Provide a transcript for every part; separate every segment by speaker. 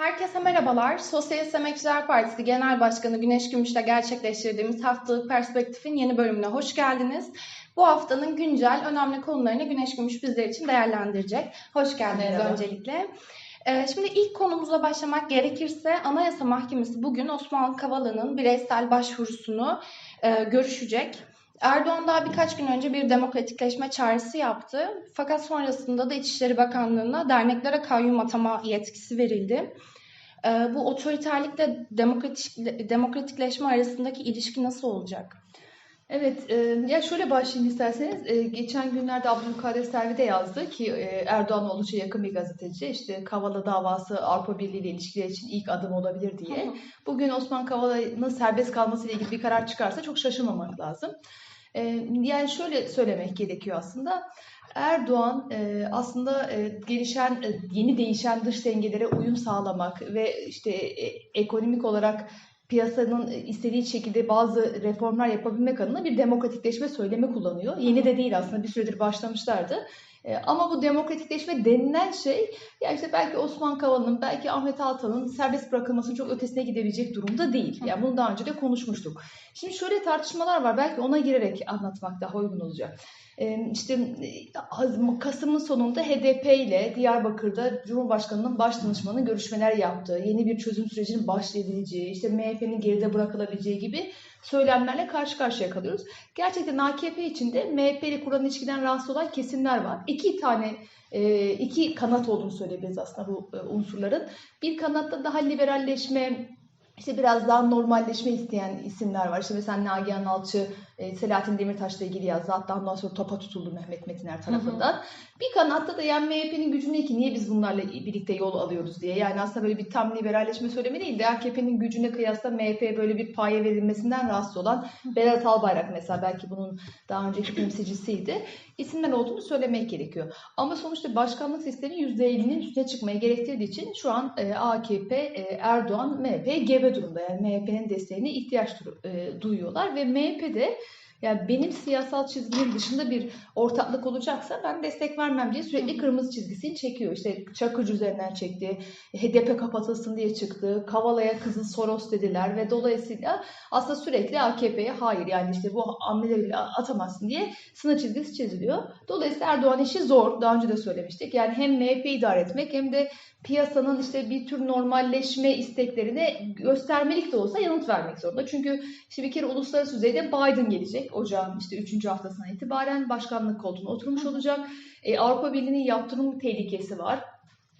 Speaker 1: Herkese merhabalar. Sosyalist Emekçiler Partisi Genel Başkanı Güneş Gümüş'le gerçekleştirdiğimiz haftalık perspektifin yeni bölümüne hoş geldiniz. Bu haftanın güncel önemli konularını Güneş Gümüş bizler için değerlendirecek. Hoş geldiniz
Speaker 2: Merhaba.
Speaker 1: öncelikle. Ee, Şimdi ilk konumuza başlamak gerekirse Anayasa Mahkemesi bugün Osman Kavala'nın bireysel başvurusunu e, görüşecek. Erdoğan daha birkaç gün önce bir demokratikleşme çağrısı yaptı. Fakat sonrasında da İçişleri Bakanlığı'na derneklere kayyum atama yetkisi verildi. Ee, bu otoriterlikle demokratik, demokratikleşme arasındaki ilişki nasıl olacak?
Speaker 2: Evet, e, ya şöyle başlayayım isterseniz. E, geçen günlerde Abdülkadir Selvi de yazdı ki e, Erdoğan oldukça yakın bir gazeteci. İşte Kavala davası Avrupa Birliği ile ilişkiler için ilk adım olabilir diye.
Speaker 1: Hı hı.
Speaker 2: Bugün Osman Kavala'nın serbest kalması ile ilgili bir karar çıkarsa çok şaşırmamak lazım. E, yani şöyle söylemek gerekiyor aslında. Erdoğan e, aslında e, gelişen, e, yeni değişen dış dengelere uyum sağlamak ve işte e, ekonomik olarak piyasanın istediği şekilde bazı reformlar yapabilmek adına bir demokratikleşme söylemi kullanıyor. Yeni de değil aslında bir süredir başlamışlardı. E, Ama bu demokratikleşme denilen şey ya işte belki Osman Kavala'nın, belki Ahmet Altan'ın serbest bırakılmasının çok ötesine gidebilecek durumda değil. Yani bunu daha önce de konuşmuştuk. Şimdi şöyle tartışmalar var. Belki ona girerek anlatmak daha uygun olacak. İşte Kasım'ın sonunda HDP ile Diyarbakır'da Cumhurbaşkanı'nın baş danışmanı görüşmeler yaptığı, yeni bir çözüm sürecinin başlayabileceği, işte MHP'nin geride bırakılabileceği gibi söylemlerle karşı karşıya kalıyoruz. Gerçekten AKP içinde MHP ile kuran ilişkiden rahatsız olan kesimler var. İki tane e, iki kanat olduğunu söyleyebiliriz aslında bu e, unsurların. Bir kanatta daha liberalleşme, işte biraz daha normalleşme isteyen isimler var. İşte mesela Nagihan Alçı, e, Selahattin Demirtaş'la ilgili yazdı. Hatta ondan sonra topa tutuldu Mehmet Metiner tarafından. Bir kanatta da yani MHP'nin gücü ne ki niye biz bunlarla birlikte yol alıyoruz diye. Yani aslında böyle bir tam liberalleşme söylemi değil de AKP'nin gücüne kıyasla MHP'ye böyle bir paye verilmesinden rahatsız olan Berat Albayrak mesela belki bunun daha önceki temsilcisiydi. İsimler olduğunu söylemek gerekiyor. Ama sonuçta başkanlık sistemi %50'nin üstüne çıkmaya gerektirdiği için şu an e, AKP, e, Erdoğan, MHP gebe durumda. Yani MHP'nin desteğine ihtiyaç e, duyuyorlar ve MHP de yani benim siyasal çizgimin dışında bir ortaklık olacaksa ben destek vermem diye sürekli kırmızı çizgisini çekiyor. İşte Çakıcı üzerinden çekti, HDP kapatılsın diye çıktı, Kavala'ya kızıl Soros dediler ve dolayısıyla aslında sürekli AKP'ye hayır yani işte bu hamleleri atamazsın diye sınır çizgisi çiziliyor. Dolayısıyla Erdoğan işi zor. Daha önce de söylemiştik. Yani hem MHP'yi idare etmek hem de piyasanın işte bir tür normalleşme isteklerine göstermelik de olsa yanıt vermek zorunda. Çünkü işte bir kere uluslararası düzeyde Biden gelecek ocağın işte 3. haftasına itibaren başkanlık koltuğuna oturmuş olacak. E, Avrupa Birliği'nin yaptırım tehlikesi var.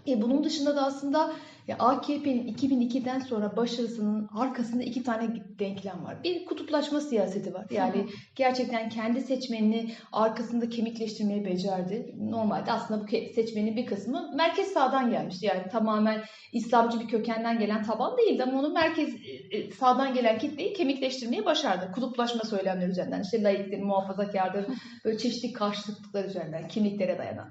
Speaker 2: E, bunun dışında da aslında AKP'nin 2002'den sonra başarısının arkasında iki tane denklem var. Bir kutuplaşma siyaseti var. Yani gerçekten kendi seçmenini arkasında kemikleştirmeyi becerdi. Normalde aslında bu seçmenin bir kısmı merkez sağdan gelmişti. Yani tamamen İslamcı bir kökenden gelen taban değildi ama onu merkez e, e, sağdan gelen kitleyi kemikleştirmeyi başardı. Kutuplaşma söylemleri üzerinden. İşte laiktir, muhafazakardır, böyle çeşitli karşıtlıklar üzerinden, kimliklere dayanan.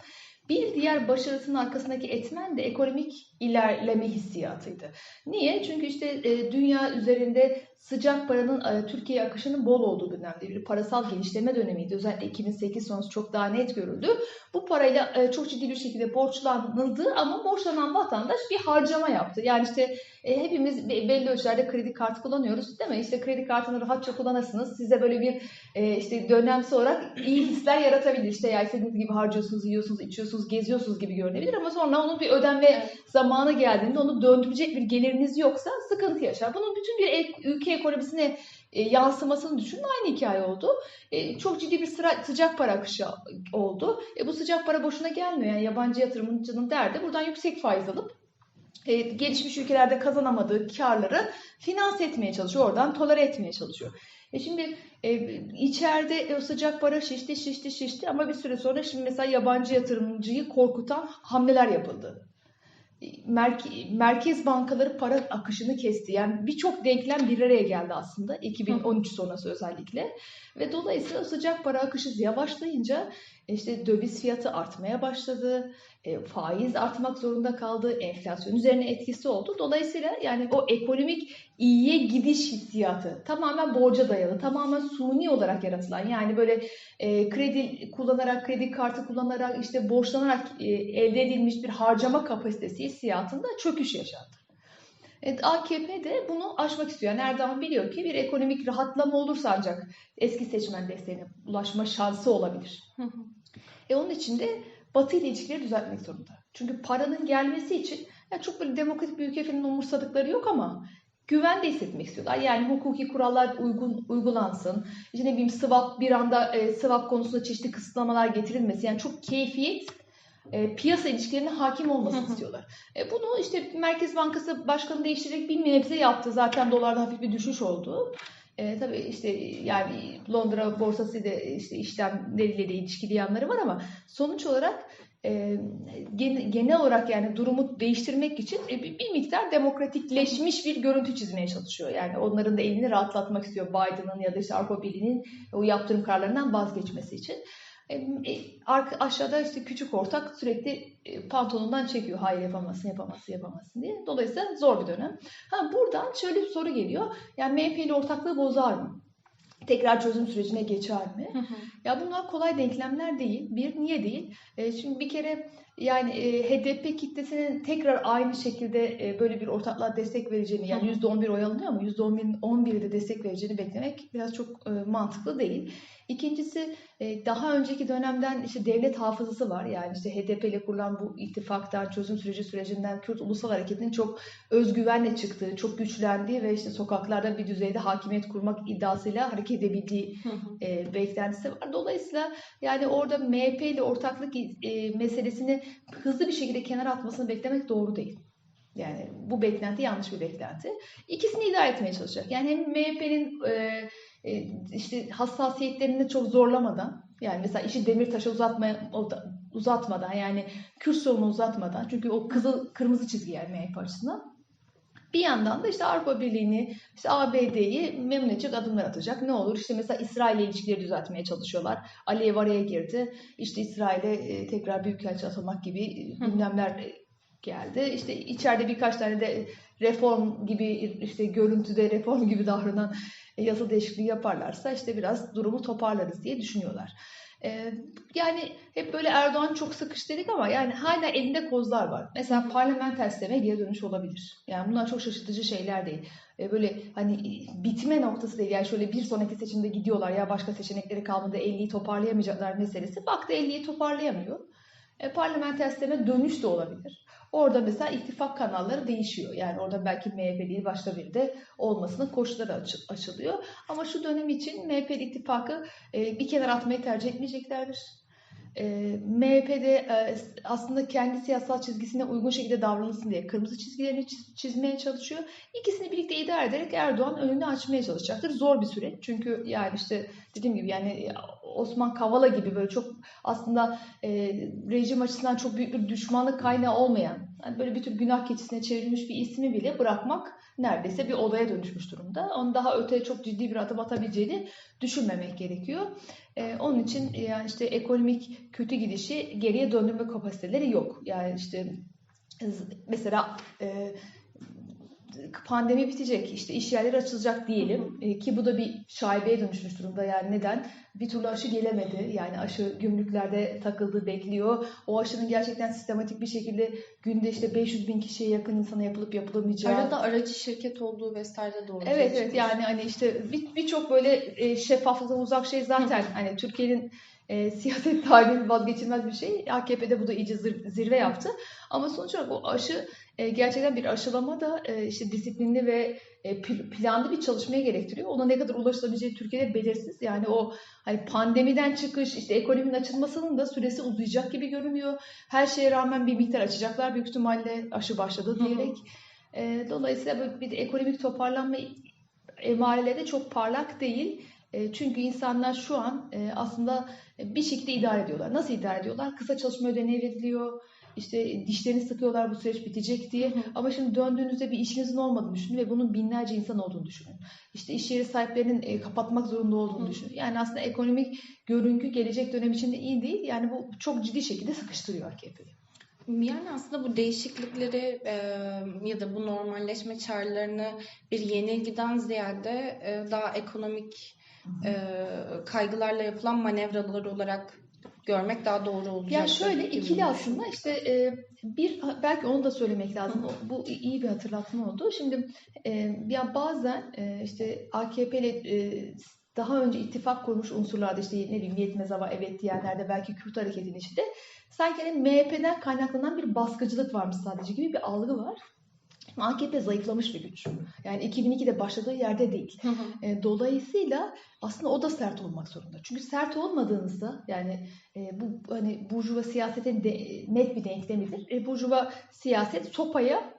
Speaker 2: Bir diğer başarısının arkasındaki etmen de ekonomik ilerleme hissiyatıydı. Niye? Çünkü işte e, dünya üzerinde sıcak paranın e, Türkiye'ye akışının bol olduğu dönemde bir parasal genişleme dönemiydi. Özellikle 2008 sonrası çok daha net görüldü. Bu parayla e, çok ciddi bir şekilde borçlanıldı ama borçlanan vatandaş bir harcama yaptı. Yani işte e, hepimiz be- belli ölçülerde kredi kartı kullanıyoruz değil mi? İşte kredi kartını rahatça kullanırsınız. Size böyle bir işte dönemsel olarak iyi hisler yaratabilir. İşte ya istediğiniz gibi harcıyorsunuz, yiyorsunuz, içiyorsunuz, geziyorsunuz gibi görünebilir ama sonra onun bir
Speaker 1: Evet.
Speaker 2: zamanı geldiğinde onu döndürecek bir geliriniz yoksa sıkıntı yaşar. Bunun bütün bir el- ülke ekonomisine e, yansımasını düşünün aynı hikaye oldu. E, çok ciddi bir sıra, sıcak para akışı oldu. E, bu sıcak para boşuna gelmiyor. Yani yabancı yatırımcının derdi buradan yüksek faiz alıp e, gelişmiş ülkelerde kazanamadığı karları finanse etmeye çalışıyor. Oradan tolere etmeye çalışıyor. E şimdi e, içeride o sıcak para şişti şişti şişti ama bir süre sonra şimdi mesela yabancı yatırımcıyı korkutan hamleler yapıldı. Merke- merkez bankaları para akışını kesti. Yani birçok denklem bir araya geldi aslında 2013 sonrası özellikle. Ve dolayısıyla sıcak para akışı yavaşlayınca işte döviz fiyatı artmaya başladı. E, faiz artmak zorunda kaldı. Enflasyon üzerine etkisi oldu. Dolayısıyla yani o ekonomik iyiye gidiş hissiyatı tamamen borca dayalı, tamamen suni olarak yaratılan yani böyle e, kredi kullanarak, kredi kartı kullanarak, işte borçlanarak e, elde edilmiş bir harcama kapasitesi hissiyatında çöküş yaşandı. Evet, AKP de bunu aşmak istiyor. Yani Erdoğan biliyor ki bir ekonomik rahatlama olursa ancak eski seçmen desteğine ulaşma şansı olabilir. E onun için de Batı ile ilişkileri düzeltmek zorunda. Çünkü paranın gelmesi için ya çok böyle demokratik bir ülke falan umursadıkları yok ama güven de hissetmek istiyorlar. Yani hukuki kurallar uygun uygulansın. İşte ne bileyim swap bir anda e, swap konusunda çeşitli kısıtlamalar getirilmesi. Yani çok keyfiyet e, piyasa ilişkilerine hakim olmasını istiyorlar. E, bunu işte Merkez Bankası başkanı değiştirerek bir nebze yaptı. Zaten dolarda hafif bir düşüş oldu. E, tabii işte yani Londra borsası da işte işlemleriyle de ilişkili yanları var ama sonuç olarak e, gen- genel olarak yani durumu değiştirmek için e, bir, bir miktar demokratikleşmiş bir görüntü çizmeye çalışıyor. Yani onların da elini rahatlatmak istiyor Biden'ın ya da işte Avrupa Birliği'nin o yaptırım kararlarından vazgeçmesi için. E, e, arka, aşağıda işte küçük ortak sürekli e, pantolonundan çekiyor. Hayır yapamazsın, yapamazsın, yapamazsın diye. Dolayısıyla zor bir dönem. Ha buradan şöyle bir soru geliyor. Yani MHP ile ortaklığı bozar mı? Tekrar çözüm sürecine geçer mi?
Speaker 1: Hı hı.
Speaker 2: Ya bunlar kolay denklemler değil. Bir, niye değil? E, şimdi bir kere yani e, HDP kitlesinin tekrar aynı şekilde e, böyle bir ortaklığa destek vereceğini, yani
Speaker 1: hı.
Speaker 2: %11 oy alınıyor ama %11'in 11'i de destek vereceğini beklemek biraz çok e, mantıklı değil. İkincisi e, daha önceki dönemden işte devlet hafızası var. Yani işte HDP ile kurulan bu ittifaktan, çözüm süreci sürecinden Kürt Ulusal Hareketi'nin çok özgüvenle çıktığı, çok güçlendiği ve işte sokaklarda bir düzeyde hakimiyet kurmak iddiasıyla hareket edebildiği e, beklentisi var. Dolayısıyla yani orada MHP ile ortaklık e, meselesini hızlı bir şekilde kenara atmasını beklemek doğru değil. Yani bu beklenti yanlış bir beklenti. İkisini idare etmeye çalışacak. Yani hem MHP'nin e, e, işte hassasiyetlerini çok zorlamadan yani mesela işi Demirtaş'a uzatmaya o da- uzatmadan yani Kürt sorunu uzatmadan çünkü o kızıl kırmızı çizgi yani MHP açısından bir yandan da işte Avrupa Birliği'ni, işte ABD'yi memnun edecek adımlar atacak. Ne olur işte mesela İsrail'le ilişkileri düzeltmeye çalışıyorlar. Aliyev araya girdi. İşte İsrail'e e, tekrar büyükelçi atamak gibi e, gündemler e, geldi. İşte içeride birkaç tane de reform gibi işte görüntüde reform gibi davranan yasa değişikliği yaparlarsa işte biraz durumu toparlarız diye düşünüyorlar. E, yani hep böyle Erdoğan çok sıkış dedik ama yani hala elinde kozlar var. Mesela parlamenter sisteme geri dönüş olabilir. Yani bunlar çok şaşırtıcı şeyler değil. E, böyle hani bitme noktası değil. Yani şöyle bir sonraki seçimde gidiyorlar ya başka seçenekleri kalmadı 50'yi toparlayamayacaklar meselesi. Baktı 50'yi toparlayamıyor. E, parlamenter sisteme dönüş de olabilir. Orada mesela ittifak kanalları değişiyor. Yani orada belki MHP değil başka biri de olmasının koşulları açı- açılıyor. Ama şu dönem için MHP ittifakı e, bir kenara atmayı tercih etmeyeceklerdir. E, MHP'de e, aslında kendi siyasal çizgisine uygun şekilde davranılsın diye kırmızı çizgilerini çiz- çizmeye çalışıyor. İkisini birlikte idare ederek Erdoğan önünü açmaya çalışacaktır. Zor bir süreç. Çünkü yani işte dediğim gibi yani Osman Kavala gibi böyle çok aslında e, rejim açısından çok büyük bir düşmanlık kaynağı olmayan, yani böyle bir tür günah keçisine çevrilmiş bir ismi bile bırakmak neredeyse bir olaya dönüşmüş durumda. Onun daha öteye çok ciddi bir adım atabileceğini düşünmemek gerekiyor. E, onun için yani işte ekonomik kötü gidişi geriye döndürme kapasiteleri yok. Yani işte mesela e, pandemi bitecek, işte iş yerleri açılacak diyelim E, ki bu da bir şaibeye dönüşmüş durumda. Yani neden? Bir türlü aşı gelemedi. Yani aşı gümrüklerde takıldı, bekliyor. O aşının gerçekten sistematik bir şekilde günde işte 500 bin kişiye yakın insana yapılıp yapılamayacağı.
Speaker 1: Arada aracı şirket olduğu vesaire ortaya
Speaker 2: Evet evet yani hani işte bir- birçok böyle e, şeffaflıktan uzak şey zaten hani Türkiye'nin e, siyaset tarihinin vazgeçilmez bir şey. AKP'de bu da iyice zir- zirve yaptı. Ama sonuç olarak o aşı e, gerçekten bir aşılama da e, işte disiplinli ve e, pl- planlı bir çalışmaya gerektiriyor. Ona ne kadar ulaşılabileceği Türkiye'de belirsiz. Yani o hani pandemiden çıkış, işte ekonominin açılmasının da süresi uzayacak gibi görünüyor. Her şeye rağmen bir miktar açacaklar büyük ihtimalle aşı başladı
Speaker 1: Hı hı.
Speaker 2: diyerek. E, dolayısıyla böyle bir ekonomik toparlanma emareleri de çok parlak değil. Çünkü insanlar şu an aslında bir şekilde idare ediyorlar. Nasıl idare ediyorlar? Kısa çalışma ödeneği veriliyor. İşte dişlerini sıkıyorlar bu süreç bitecek diye.
Speaker 1: Hı hı.
Speaker 2: Ama şimdi döndüğünüzde bir işinizin olmadığını düşünün ve bunun binlerce insan olduğunu düşünün. İşte iş yeri sahiplerinin kapatmak zorunda olduğunu
Speaker 1: Hı.
Speaker 2: düşünün. Yani aslında ekonomik görüngü gelecek dönem için de iyi değil. Yani bu çok ciddi şekilde sıkıştırıyor AKP'yi.
Speaker 1: Yani aslında bu değişiklikleri e, ya da bu normalleşme çağrılarını bir yenilgiden ziyade e, daha ekonomik e, kaygılarla yapılan manevralar olarak görmek daha doğru olacak.
Speaker 2: Yani şöyle ikili aslında işte e, bir belki onu da söylemek lazım. Bu iyi bir hatırlatma oldu. Şimdi e, ya bazen e, işte AKP ile e, daha önce ittifak kurmuş unsurlarda işte ne bileyim yetmez ama evet diyenlerde belki Kürt hareketinin içinde sanki hani MHP'den kaynaklanan bir baskıcılık varmış sadece gibi bir algı var. AKP zayıflamış bir güç. Yani 2002'de başladığı yerde değil.
Speaker 1: Hı hı.
Speaker 2: Dolayısıyla aslında o da sert olmak zorunda. Çünkü sert olmadığınızda yani e, bu hani burjuva siyasetin de, net bir denklemidir. E, burjuva siyaset sopaya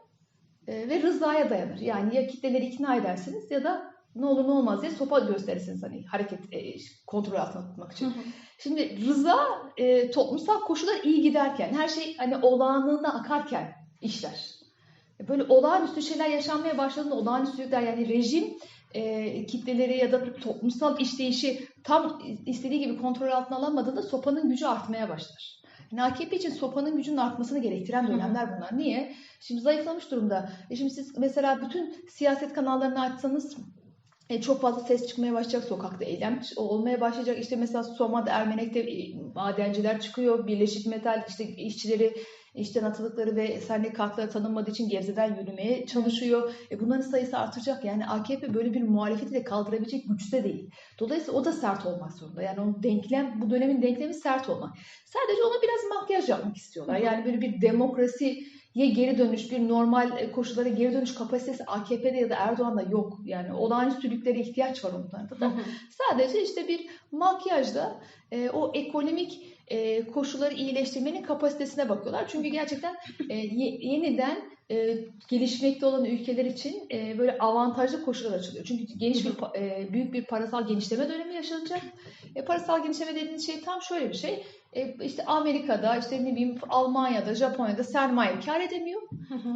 Speaker 2: e, ve rızaya dayanır. Yani ya kitleleri ikna edersiniz ya da ne olur ne olmaz diye sopa gösterirsiniz hani hareket e, kontrol altına tutmak için.
Speaker 1: Hı hı.
Speaker 2: Şimdi rıza e, toplumsal koşullar iyi giderken, her şey hani olağanlığında akarken işler. Böyle olağanüstü şeyler yaşanmaya başladığında olağanüstülükler yani rejim e, kitleleri ya da toplumsal işleyişi tam istediği gibi kontrol altına alamadığında sopanın gücü artmaya başlar. Yani AKP için sopanın gücünün artmasını gerektiren dönemler bunlar. Niye? Şimdi zayıflamış durumda. E şimdi siz mesela bütün siyaset kanallarını açsanız e, çok fazla ses çıkmaya başlayacak sokakta eylem olmaya başlayacak işte mesela Soma'da Ermenek'te e, madenciler çıkıyor Birleşik Metal işte işçileri işten atıldıkları ve sendika hakları tanınmadığı için Gebze'den yürümeye çalışıyor. E, bunların sayısı artacak. Yani AKP böyle bir muhalefeti de kaldırabilecek güçte değil. Dolayısıyla o da sert olmak zorunda. Yani onun denklem, bu dönemin denklemi sert olmak. Sadece ona biraz makyaj yapmak istiyorlar. Yani böyle bir demokrasiye geri dönüş, bir normal e, koşullara geri dönüş kapasitesi AKP'de ya da Erdoğan'da yok. Yani olağanüstülüklere ihtiyaç var onlarda da.
Speaker 1: hı.
Speaker 2: Sadece işte bir makyajla e, o ekonomik e, koşulları iyileştirmenin kapasitesine bakıyorlar. Çünkü gerçekten e, ye- yeniden e, gelişmekte olan ülkeler için e, böyle avantajlı koşullar açılıyor. Çünkü geniş bir e, büyük bir parasal genişleme dönemi yaşanacak. E, parasal genişleme dediğiniz şey tam şöyle bir şey. E, işte Amerika'da, işte ne bileyim Almanya'da, Japonya'da sermaye kar edemiyor.
Speaker 1: Hı.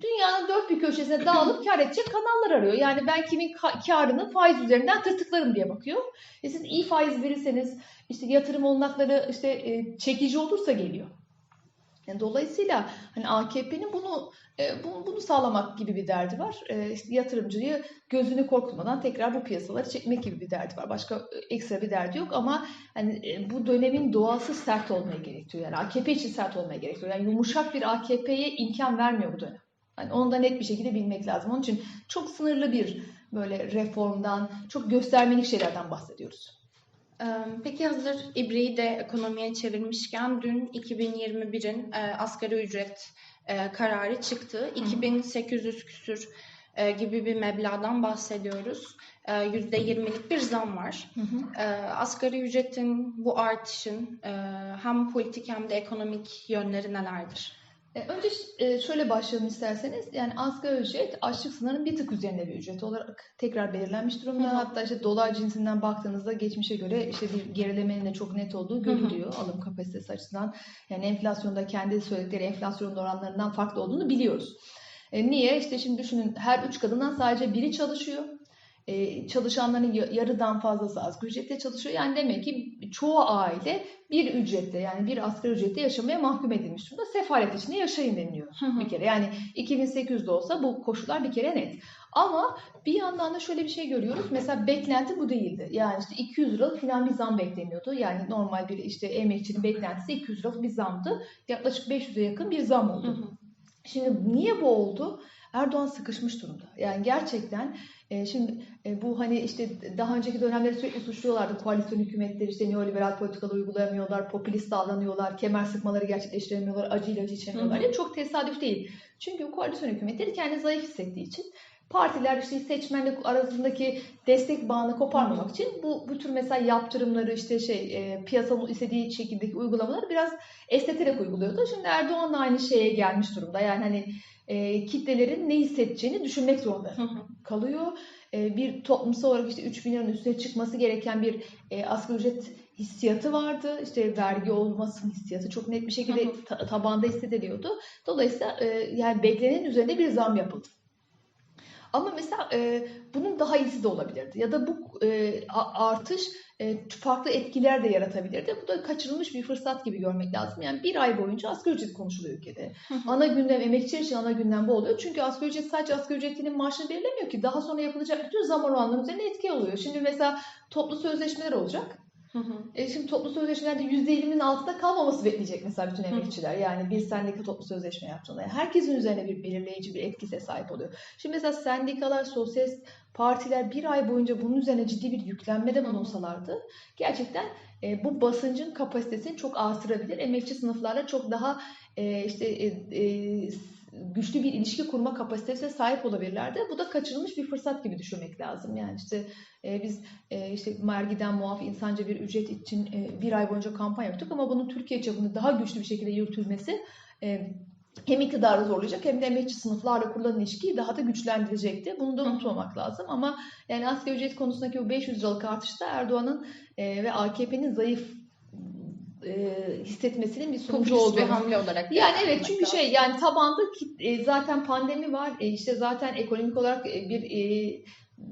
Speaker 2: Dünyanın dört bir köşesine dağılıp kar edecek kanallar arıyor. Yani ben kimin ka- karını faiz üzerinden tırtıklarım diye bakıyor. E siz iyi faiz verirseniz işte yatırım olanakları işte e, çekici olursa geliyor. Dolayısıyla hani AKP'nin bunu e, bunu, bunu sağlamak gibi bir derdi var. E, işte yatırımcıyı gözünü korkutmadan tekrar bu piyasaları çekmek gibi bir derdi var. Başka e, ekstra bir derdi yok ama hani e, bu dönemin doğası sert olmaya gerektiriyor. Yani AKP için sert olmaya gerektiriyor. Yani yumuşak bir AKP'ye imkan vermiyor bu dönem. Yani onu da net bir şekilde bilmek lazım. Onun için çok sınırlı bir böyle reformdan, çok göstermelik şeylerden bahsediyoruz.
Speaker 1: Peki hazır ibriği de ekonomiye çevirmişken dün 2021'in e, asgari ücret kararı çıktı. 2800 küsür gibi bir meblağdan bahsediyoruz. E, %20'lik bir zam var. E, asgari ücretin bu artışın hem politik hem de ekonomik yönleri nelerdir?
Speaker 2: E, Önce e, şöyle başlayalım isterseniz. Yani asgari ücret açlık sınırının bir tık üzerinde bir ücret olarak tekrar belirlenmiş durumda.
Speaker 1: Hı.
Speaker 2: Hatta işte dolar cinsinden baktığınızda geçmişe göre işte bir gerilemenin de çok net olduğu görülüyor alım kapasitesi açısından. Yani enflasyonda kendi söyledikleri enflasyon oranlarından farklı olduğunu biliyoruz. E, niye? İşte şimdi düşünün her üç kadından sadece biri çalışıyor. E, çalışanların ya- yarıdan fazlası asgari ücretle çalışıyor. Yani demek ki çoğu aile bir ücretle yani bir asgari ücretle yaşamaya mahkum edilmiş durumda. Sefalet içinde yaşayın deniliyor bir kere. Yani 2800'de olsa bu koşullar bir kere net. Ama bir yandan da şöyle bir şey görüyoruz. Mesela beklenti bu değildi. Yani işte 200 liralık falan bir zam bekleniyordu. Yani normal bir işte emekçinin beklentisi 200 liralık bir zamdı. Yaklaşık 500'e yakın bir zam oldu. Şimdi niye bu oldu? Erdoğan sıkışmış durumda. Yani gerçekten e, şimdi e, bu hani işte daha önceki dönemleri sürekli suçluyorlardı. Koalisyon hükümetleri işte neoliberal politikalar uygulayamıyorlar, popülist davranıyorlar, kemer sıkmaları gerçekleştiremiyorlar, acı ilacı içemiyorlar. Diye. Çok tesadüf değil. Çünkü koalisyon hükümetleri kendini zayıf hissettiği için partiler işte seçmenlik arasındaki destek bağını koparmamak için bu, bu tür mesela yaptırımları işte şey e, piyasanın istediği şekildeki uygulamaları biraz esneterek uyguluyordu. Şimdi Erdoğan da aynı şeye gelmiş durumda. Yani hani e, kitlelerin ne hissedeceğini düşünmek zorunda kalıyor. E, bir toplumsal olarak işte 3 bin liranın üstüne çıkması gereken bir e, asgari ücret hissiyatı vardı. İşte vergi olmasın hissiyatı çok net bir şekilde ta- tabanda hissediliyordu. Dolayısıyla e, yani beklenenin üzerinde bir zam yapıldı. Ama mesela e, bunun daha iyisi de olabilirdi. Ya da bu e, artış e, farklı etkiler de yaratabilirdi. Bu da kaçırılmış bir fırsat gibi görmek lazım. Yani bir ay boyunca asgari ücret konuşuluyor ülkede. Ana gündem, emekçiler için ana gündem bu oluyor. Çünkü asgari ücret sadece asgari ücretinin maaşını belirlemiyor ki. Daha sonra yapılacak bütün zaman oranları üzerine etki oluyor. Şimdi mesela toplu sözleşmeler olacak.
Speaker 1: Hı hı.
Speaker 2: E şimdi toplu sözleşmelerde %50'nin altında kalmaması bekleyecek mesela bütün emekçiler. Yani bir sendika toplu sözleşme yaptığında. Herkesin üzerine bir belirleyici bir etkise sahip oluyor. Şimdi mesela sendikalar, sosyalist partiler bir ay boyunca bunun üzerine ciddi bir yüklenmede bulunsalardı gerçekten e, bu basıncın kapasitesini çok artırabilir. Emekçi sınıflarla çok daha e, işte e, e, güçlü bir ilişki kurma kapasitesine sahip olabilirlerdi. Bu da kaçırılmış bir fırsat gibi düşünmek lazım. Yani işte e, biz e, işte vergiden muaf insanca bir ücret için e, bir ay boyunca kampanya yaptık ama bunun Türkiye çapında daha güçlü bir şekilde yürütülmesi e, hem iktidarı zorlayacak hem de emekçi sınıflarla kurulan ilişkiyi daha da güçlendirecekti. Bunu da unutmamak lazım ama yani asgari ücret konusundaki bu 500 liralık artışta Erdoğan'ın e, ve AKP'nin zayıf e, hissetmesinin bir sonucu
Speaker 1: Popülist bir hamle olarak.
Speaker 2: yani evet çünkü
Speaker 1: lazım.
Speaker 2: şey yani tabanda e, zaten pandemi var. E, işte zaten ekonomik olarak e, bir e,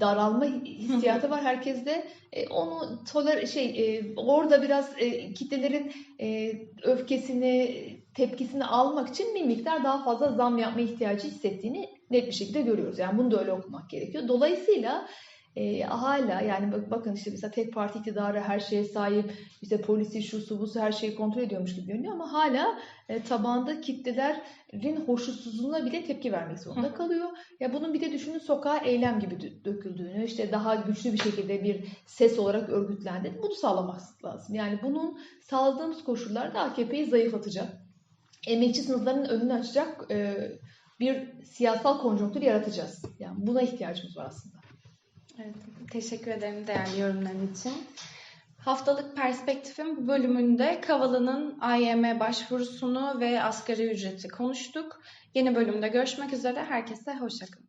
Speaker 2: daralma hissiyatı var herkeste. E, onu toler şey e, orada biraz e, kitlelerin e, öfkesini, tepkisini almak için bir miktar daha fazla zam yapma ihtiyacı hissettiğini net bir şekilde görüyoruz. Yani bunu da öyle okumak gerekiyor. Dolayısıyla e, hala yani bak- bakın işte mesela tek parti iktidarı her şeye sahip işte polisi şu su bu su her şeyi kontrol ediyormuş gibi görünüyor ama hala e, tabanda kitlelerin hoşnutsuzluğuna bile tepki vermek zorunda
Speaker 1: Hı.
Speaker 2: kalıyor. Ya bunun bir de düşünün sokağa eylem gibi dö- döküldüğünü, işte daha güçlü bir şekilde bir ses olarak örgütlendiğini bunu sağlamak lazım. Yani bunun sağladığımız koşullarda AKP'yi zayıflatacak, emekçi sınıflarının önünü açacak e, bir siyasal konjonktür yaratacağız. Yani buna ihtiyacımız var aslında.
Speaker 1: Evet, teşekkür ederim değerli yorumların için. Haftalık Perspektif'in bu bölümünde Kavala'nın AYM başvurusunu ve asgari ücreti konuştuk. Yeni bölümde görüşmek üzere. Herkese hoşçakalın.